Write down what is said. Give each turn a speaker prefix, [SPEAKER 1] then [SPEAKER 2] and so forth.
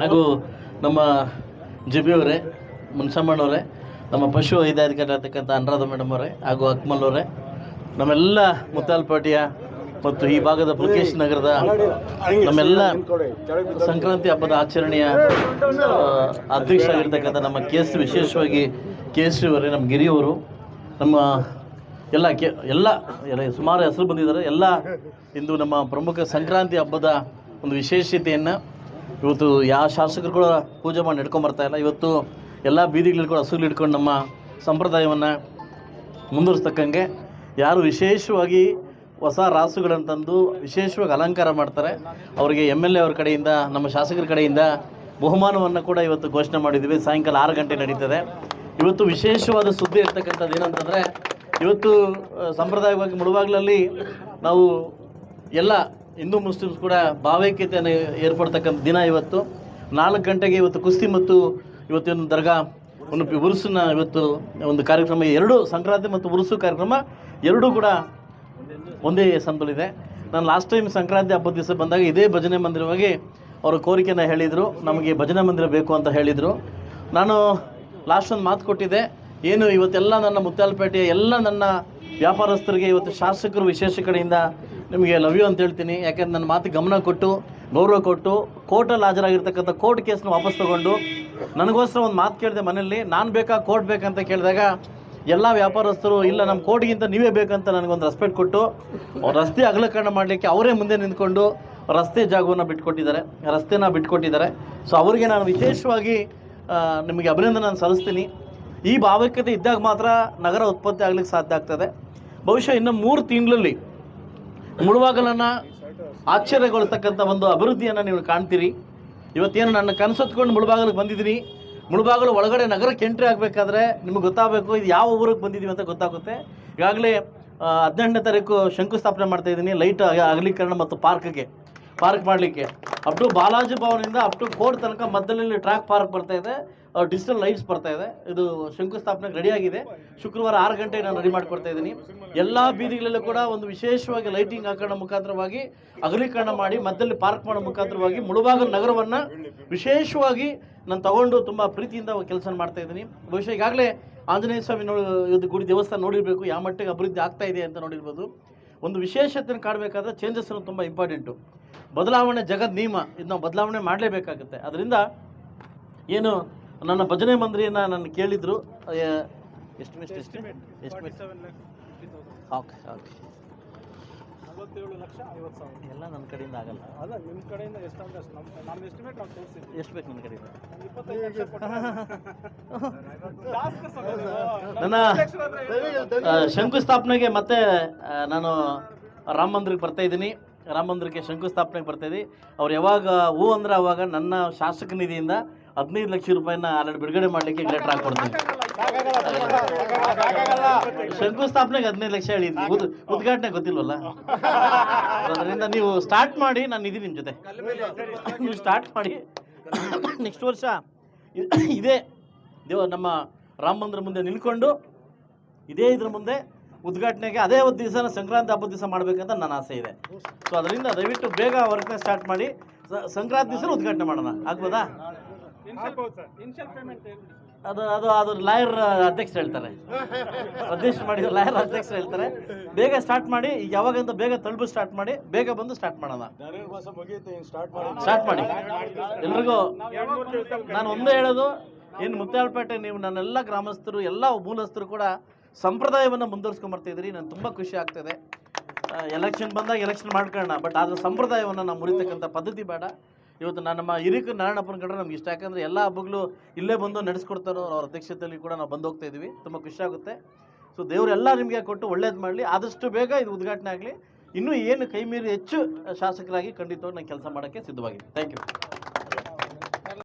[SPEAKER 1] ಹಾಗೂ ನಮ್ಮ ಜಿಬಿಯವರೇ ಮುನ್ಸಮ್ಮಣ್ಣವರೇ ನಮ್ಮ ಪಶು ವೈದ್ಯಾಧಿಕಾರಿ ಆಗ್ತಕ್ಕಂಥ ಅನುರಾಧ ಮೇಡಮ್ ಅವರೇ ಹಾಗೂ ಅಕ್ಮಲ್ ಅವರೇ, ನಮ್ಮೆಲ್ಲ ಮುತ್ತಾಲ್ಪಾಟಿಯ ಮತ್ತು ಈ ಭಾಗದ ಪುಲಕೇಶ್ ನಗರದ ನಮ್ಮೆಲ್ಲ ಸಂಕ್ರಾಂತಿ ಹಬ್ಬದ ಆಚರಣೆಯ ಅಧ್ಯಕ್ಷ ಆಗಿರ್ತಕ್ಕಂಥ ನಮ್ಮ ಕೆ ಎಸ್ ವಿಶೇಷವಾಗಿ ಕೆ ಎಸ್ ಅವರೇ, ನಮ್ಮ ಗಿರಿಯವರು ನಮ್ಮ ಎಲ್ಲ ಕೆ ಎಲ್ಲ ಸುಮಾರು ಹೆಸರು ಬಂದಿದ್ದಾರೆ. ಎಲ್ಲ ಇಂದು ನಮ್ಮ ಪ್ರಮುಖ ಸಂಕ್ರಾಂತಿ ಹಬ್ಬದ ಒಂದು ವಿಶೇಷತೆಯನ್ನು ಇವತ್ತು ಯಾವ ಶಾಸಕರು ಕೂಡ ಪೂಜೆ ಮಾಡಿ ಇಲ್ಲ. ಇವತ್ತು ಎಲ್ಲ ಬೀದಿಗಳಲ್ಲಿ ಕೂಡ ಹಸುಗಳು ಹಿಡ್ಕೊಂಡು ನಮ್ಮ ಸಂಪ್ರದಾಯವನ್ನು ಮುಂದುವರಿಸ್ತಕ್ಕಂಗೆ ಯಾರು ವಿಶೇಷವಾಗಿ ಹೊಸ ರಾಸುಗಳನ್ನು ತಂದು ವಿಶೇಷವಾಗಿ ಅಲಂಕಾರ ಮಾಡ್ತಾರೆ. ಅವರಿಗೆ ಎಂ ಎಲ್ ಎ ಅವ್ರ ಕಡೆಯಿಂದ, ನಮ್ಮ ಶಾಸಕರ ಕಡೆಯಿಂದ ಬಹುಮಾನವನ್ನು ಕೂಡ ಇವತ್ತು ಘೋಷಣೆ ಮಾಡಿದ್ದೀವಿ. ಸಾಯಂಕಾಲ ಆರು ಗಂಟೆ ನಡೀತದೆ. ಇವತ್ತು ವಿಶೇಷವಾದ ಸುದ್ದಿ ಇರ್ತಕ್ಕಂಥದ್ದು ಏನಂತಂದರೆ, ಇವತ್ತು ಸಂಪ್ರದಾಯವಾಗಿ ಮುಳುವಾಗ್ಲಲ್ಲಿ ನಾವು ಎಲ್ಲ ಹಿಂದೂ ಮುಸ್ಲಿಮ್ಸ್ ಕೂಡ ಭಾವೈಕ್ಯತೆಯನ್ನು ಏರ್ಪಡ್ತಕ್ಕಂಥ ದಿನ ಇವತ್ತು. ನಾಲ್ಕು ಗಂಟೆಗೆ ಇವತ್ತು ಕುಸ್ತಿ ಮತ್ತು ಇವತ್ತಿನ ದರ್ಗಾ ಒಂದು ಉರುಸಿನ ಇವತ್ತು ಒಂದು ಕಾರ್ಯಕ್ರಮ, ಎರಡು ಸಂಕ್ರಾಂತಿ ಮತ್ತು ಉರುಸು ಕಾರ್ಯಕ್ರಮ, ಎರಡೂ ಕೂಡ ಒಂದೇ ಸಂದಲ್ಲಿದೆ ನಾನು ಲಾಸ್ಟ್ ಟೈಮ್ ಸಂಕ್ರಾಂತಿ ಹಬ್ಬದ ದಿವಸ ಬಂದಾಗ ಇದೇ ಭಜನೆ ಮಂದಿರವಾಗಿ ಅವರ ಕೋರಿಕೆಯನ್ನು ಹೇಳಿದರು. ನಮಗೆ ಭಜನೆ ಮಂದಿರ ಬೇಕು ಅಂತ ಹೇಳಿದರು. ನಾನು ಲಾಸ್ಟ್ ಒಂದು ಮಾತು ಕೊಟ್ಟಿದ್ದೆ. ಏನು ಇವತ್ತೆಲ್ಲ ನನ್ನ ಮುತ್ತಾಲ್ಪೇಟೆಯ ಎಲ್ಲ ನನ್ನ ವ್ಯಾಪಾರಸ್ಥರಿಗೆ, ಇವತ್ತು ಶಾಸಕರು ವಿಶೇಷ ಕಡೆಯಿಂದ ನಿಮಗೆ ಲವ್ ಯು ಅಂತ ಹೇಳ್ತೀನಿ. ಯಾಕೆಂದ್ರೆ ನನ್ನ ಮಾತು ಗಮನ ಕೊಟ್ಟು, ಗೌರವ ಕೊಟ್ಟು, ಕೋರ್ಟಲ್ಲಿ ಹಾಜರಾಗಿರ್ತಕ್ಕಂಥ ಕೋರ್ಟ್ ಕೇಸ್ನ ವಾಪಸ್ ತಗೊಂಡು, ನನಗೋಸ್ಕರ ಒಂದು ಮಾತು ಕೇಳಿದೆ ಮನೆಯಲ್ಲಿ, ನಾನು ಬೇಕಾ ಕೋರ್ಟ್ ಬೇಕಂತ ಕೇಳಿದಾಗ, ಎಲ್ಲ ವ್ಯಾಪಾರಸ್ಥರು, ಇಲ್ಲ ನಮ್ಮ ಕೋರ್ಟ್ಗಿಂತ ನೀವೇ ಬೇಕಂತ ನನಗೊಂದು ರೆಸ್ಪೆಕ್ಟ್ ಕೊಟ್ಟು ರಸ್ತೆ ಅಗಲಕರಣ ಮಾಡಲಿಕ್ಕೆ ಅವರೇ ಮುಂದೆ ನಿಂತ್ಕೊಂಡು ರಸ್ತೆ ಜಾಗವನ್ನು ಬಿಟ್ಕೊಟ್ಟಿದ್ದಾರೆ. ರಸ್ತೆನ ಬಿಟ್ಕೊಟ್ಟಿದ್ದಾರೆ. ಸೊ ಅವರಿಗೆ ನಾನು ವಿಶೇಷವಾಗಿ ನಿಮಗೆ ಅಭಿನಂದನೆ ಸಲ್ಲಿಸ್ತೀನಿ. ಈ ಭಾವೈಕ್ಯತೆ ಇದ್ದಾಗ ಮಾತ್ರ ನಗರ ಉತ್ಪತ್ತಿ ಆಗ್ಲಿಕ್ಕೆ ಸಾಧ್ಯ ಆಗ್ತದೆ. ಬಹುಶಃ ಇನ್ನು ಮೂರು ತಿಂಗಳಲ್ಲಿ ಮುಳುವಾಗಲನ್ನು ಆಶ್ಚರ್ಯಗೊಳಿಸ್ತಕ್ಕಂಥ ಒಂದು ಅಭಿವೃದ್ಧಿಯನ್ನು ನೀವು ಕಾಣ್ತೀರಿ. ಇವತ್ತೇನು ನನ್ನ ಕನಸತ್ಕೊಂಡು ಮುಳುಬಾಗಲಿಗೆ ಬಂದಿದ್ದೀನಿ. ಮುಳುಬಾಗಲು ಒಳಗಡೆ ನಗರಕ್ಕೆ ಎಂಟ್ರಿ ಆಗಬೇಕಾದ್ರೆ ನಿಮಗೆ ಗೊತ್ತಾಗಬೇಕು, ಇದು ಯಾವ ಊರಿಗೆ ಬಂದಿದ್ದೀವಿ ಅಂತ ಗೊತ್ತಾಗುತ್ತೆ. ಈಗಾಗಲೇ ಹದಿನೆಂಟನೇ ತಾರೀಕು ಶಂಕುಸ್ಥಾಪನೆ ಮಾಡ್ತಾ ಇದ್ದೀನಿ. ಲೈಟ್ ಅಗಲೀಕರಣ ಮತ್ತು ಪಾರ್ಕ್ಗೆ. ಪಾರ್ಕ್ ಮಾಡಲಿಕ್ಕೆ. ಅಪ್ ಟು ಬಾಲಾಜಿ ಭವನಿಂದ ಅಪ್ ಟು ಕೋರ್ಟ್ ತನಕ ಮಧ್ಯದಲ್ಲಿ ಟ್ರ್ಯಾಕ್ ಪಾರ್ಕ್ ಬರ್ತಾ ಇದೆ. ಡಿಜಿಟಲ್ ಲೈಟ್ಸ್ ಬರ್ತಾ ಇದೆ. ಇದು ಶಂಕುಸ್ಥಾಪನೆಗೆ ರೆಡಿಯಾಗಿದೆ ಶುಕ್ರವಾರ ಆರು ಗಂಟೆಗೆ ನಾನು ರೆಡಿ ಮಾಡ್ಕೊಡ್ತಾ ಇದ್ದೀನಿ. ಎಲ್ಲ ಬೀದಿಗಳಲ್ಲೂ ಕೂಡ ಒಂದು ವಿಶೇಷವಾಗಿ ಲೈಟಿಂಗ್ ಹಾಕೋಣ ಮುಖಾಂತರವಾಗಿ ಅಗಲೀಕರಣ ಮಾಡಿ ಮಧ್ಯದಲ್ಲಿ ಪಾರ್ಕ್ ಮಾಡೋ ಮುಖಾಂತರವಾಗಿ ಮುಳುಬಾಗಲ್ ನಗರವನ್ನು ವಿಶೇಷವಾಗಿ ನಾನು ತಗೊಂಡು ತುಂಬ ಪ್ರೀತಿಯಿಂದ ಕೆಲಸ ಮಾಡ್ತಾ ಇದ್ದೀನಿ. ಬಹುಶಃ ಈಗಾಗಲೇ ಆಂಜನೇಯ ಸ್ವಾಮಿ ನೋಡಿ ಗುಡಿ ದೇವಸ್ಥಾನ ನೋಡಿರಬೇಕು. ಯಾವ ಮಟ್ಟಿಗೆ ಅಭಿವೃದ್ಧಿ ಆಗ್ತಾ ಇದೆ ಅಂತ ನೋಡಿರ್ಬೋದು. ಒಂದು ವಿಶೇಷತೆಯನ್ನು ಕಾಡಬೇಕಾದ್ರೆ ಚೇಂಜಸ್ ತುಂಬ ಇಂಪಾರ್ಟೆಂಟು ಬದಲಾವಣೆ ಜಗದ್ ನಿಯಮ ಇದು ನಾವು ಬದಲಾವಣೆ ಮಾಡಲೇಬೇಕಾಗುತ್ತೆ. ಅದರಿಂದ ಏನು ನನ್ನ ಭಜನೆ ಮಂದಿರಿಯನ್ನು ನಾನು ಕೇಳಿದರು. ಎಷ್ಟು ಎಷ್ಟು ಎಷ್ಟು ಓಕೆ ಓಕೆ
[SPEAKER 2] ನಲವತ್ತೇಳು ಲಕ್ಷ ಐವತ್ತು ಸಾವಿರ.
[SPEAKER 1] ಎಲ್ಲ ನನ್ನ ಕಡೆಯಿಂದ ಆಗಲ್ಲ.
[SPEAKER 2] ಅಲ್ಲ ನಿಮ್ಮ ಕಡೆಯಿಂದ ಎಷ್ಟು ಅಂದ್ರೆ ಅಷ್ಟು. ನಮ್ಮ ನಮ್ಮ ಎಸ್ಟಿಮೇಟ್ ನಾವು ತೋರಿಸಿದ್ವಿ
[SPEAKER 1] ಎಷ್ಟು ಬೇಕು ನನ್ನ ಕಡೆಯಿಂದ?
[SPEAKER 2] ಇಪ್ಪತ್ತೈದು ಲಕ್ಷ
[SPEAKER 1] ನನ್ನ ಶಂಕುಸ್ಥಾಪನೆಗೆ ಮತ್ತೆ ನಾನು ರಾಮ ಮಂದಿರಕ್ಕೆ ಬರ್ತಾ ಇದ್ದೀನಿ. ರಾಮ ಮಂದಿರಕ್ಕೆ ಶಂಕುಸ್ಥಾಪನೆಗೆ ಬರ್ತಾ ಇದ್ದೀನಿ. ಅವ್ರು ಯಾವಾಗ ಹೂ ಅಂದ್ರೆ ಅವಾಗ ನನ್ನ ಶಾಸಕ ನಿಧಿಯಿಂದ ಹದಿನೈದು ಲಕ್ಷ ರೂಪಾಯಿನ ಆಲ್ರೆಡಿ ಬಿಡುಗಡೆ ಮಾಡಲಿಕ್ಕೆ ಲೆಟರ್ ಹಾಕೊಡ್ತೀನಿ ಶಂಕುಸ್ಥಾಪನೆಗೆ ಹದಿನೈದು ಲಕ್ಷ ಹೇಳಿದ್ವಿ ಉದ್ ಉದ್ಘಾಟನೆ ಗೊತ್ತಿಲ್ವಲ್ಲ? ಅದರಿಂದ ನೀವು ಸ್ಟಾರ್ಟ್ ಮಾಡಿ, ನಾನು ಇದೀನಿ ನಿಮ್ಮ ಜೊತೆ. ನೀವು ಸ್ಟಾರ್ಟ್ ಮಾಡಿ ನೆಕ್ಸ್ಟ್ ವರ್ಷ ಇದೇ ದೇವ ನಮ್ಮ ರಾಮ ಮಂದಿರ ಮುಂದೆ ನಿಲ್ಕೊಂಡು ಇದೇ ಇದ್ರ ಮುಂದೆ ಉದ್ಘಾಟನೆಗೆ ಅದೇ ಒಂದು ದಿವಸ ಸಂಕ್ರಾಂತಿ ಹಬ್ಬದ ದಿವಸ ಮಾಡಬೇಕಂತ ನನ್ನ ಆಸೆ ಇದೆ. ಸೊ ಅದರಿಂದ ದಯವಿಟ್ಟು ಬೇಗ ವರ್ಕ್ನ ಸ್ಟಾರ್ಟ್ ಮಾಡಿ ಸಂಕ್ರಾಂತಿ ದಿವಸ ಉದ್ಘಾಟನೆ ಮಾಡೋಣ. ಆಗ್ಬೋದಾ? ಅದು ಅದು ಅದು ಲಾಯರ್ ಅಧ್ಯಕ್ಷ ಹೇಳ್ತಾರೆ. ಅಧ್ಯಕ್ಷ ಮಾಡಿ ಲಾಯರ್ ಅಧ್ಯಕ್ಷರು ಹೇಳ್ತಾರೆ. ಬೇಗ ಸ್ಟಾರ್ಟ್ ಮಾಡಿ ಈಗ ಯಾವಾಗಂತ ಬೇಗ ತಲುಪು ಸ್ಟಾರ್ಟ್ ಮಾಡಿ ಬೇಗ ಬಂದು ಸ್ಟಾರ್ಟ್ ಮಾಡೋಣ. ಸ್ಟಾರ್ಟ್ ಮಾಡಿ. ಎಲ್ರಿಗೂ ನಾನು ಒಂದೇ ಹೇಳೋದು ಇನ್ನು ಮುತ್ತಾಳ್ಪೇಟೆ ನೀವು ನನ್ನೆಲ್ಲ ಗ್ರಾಮಸ್ಥರು ಎಲ್ಲ ಮೂಲಸ್ಥರು ಕೂಡ ಸಂಪ್ರದಾಯವನ್ನು ಮುಂದುವರ್ಸ್ಕೊಂಡ್ ಬರ್ತಿದ್ರಿ ನಾನು ತುಂಬ ಖುಷಿ ಆಗ್ತದೆ. ಎಲೆಕ್ಷನ್ ಬಂದಾಗ ಎಲೆಕ್ಷನ್ ಮಾಡ್ಕೊಳ್ಳೋಣ ಬಟ್ ಆದ್ರೆ ಸಂಪ್ರದಾಯವನ್ನು ನಾವು ಮುರಿತಕ್ಕಂಥ ಪದ್ಧತಿ ಬೇಡ. ಇವತ್ತು ನಮ್ಮ ಹಿರಿಕ ನಾರಾಯಣಪ್ಪನ ಕಂಡ್ರೆ ನಮ್ಗೆ ಇಷ್ಟ. ಯಾಕಂದರೆ ಎಲ್ಲ ಹಬ್ಬಗಳು ಇಲ್ಲೇ ಬಂದು ನಡೆಸ್ಕೊಡ್ತಾರೋ ಅವ್ರ ಅಧ್ಯಕ್ಷತೆಯಲ್ಲಿ ಕೂಡ ನಾವು ಬಂದು ಹೋಗ್ತಾ ಇದ್ದೀವಿ ತುಂಬ ಖುಷಿ ಆಗುತ್ತೆ. ಸೊ ದೇವರೆಲ್ಲ ನಿಮಗೆ ಕೊಟ್ಟು ಒಳ್ಳೇದು ಮಾಡಲಿ. ಆದಷ್ಟು ಬೇಗ ಇದು ಉದ್ಘಾಟನೆ ಆಗಲಿ. ಇನ್ನೂ ಏನು ಕೈ ಮೀರಿ ಹೆಚ್ಚು ಶಾಸಕರಾಗಿ ಖಂಡಿತವಾಗಿ ನಾನು ಕೆಲಸ ಮಾಡೋಕ್ಕೆ ಸಿದ್ಧವಾಗಿದ್ದೀನಿ. Thank you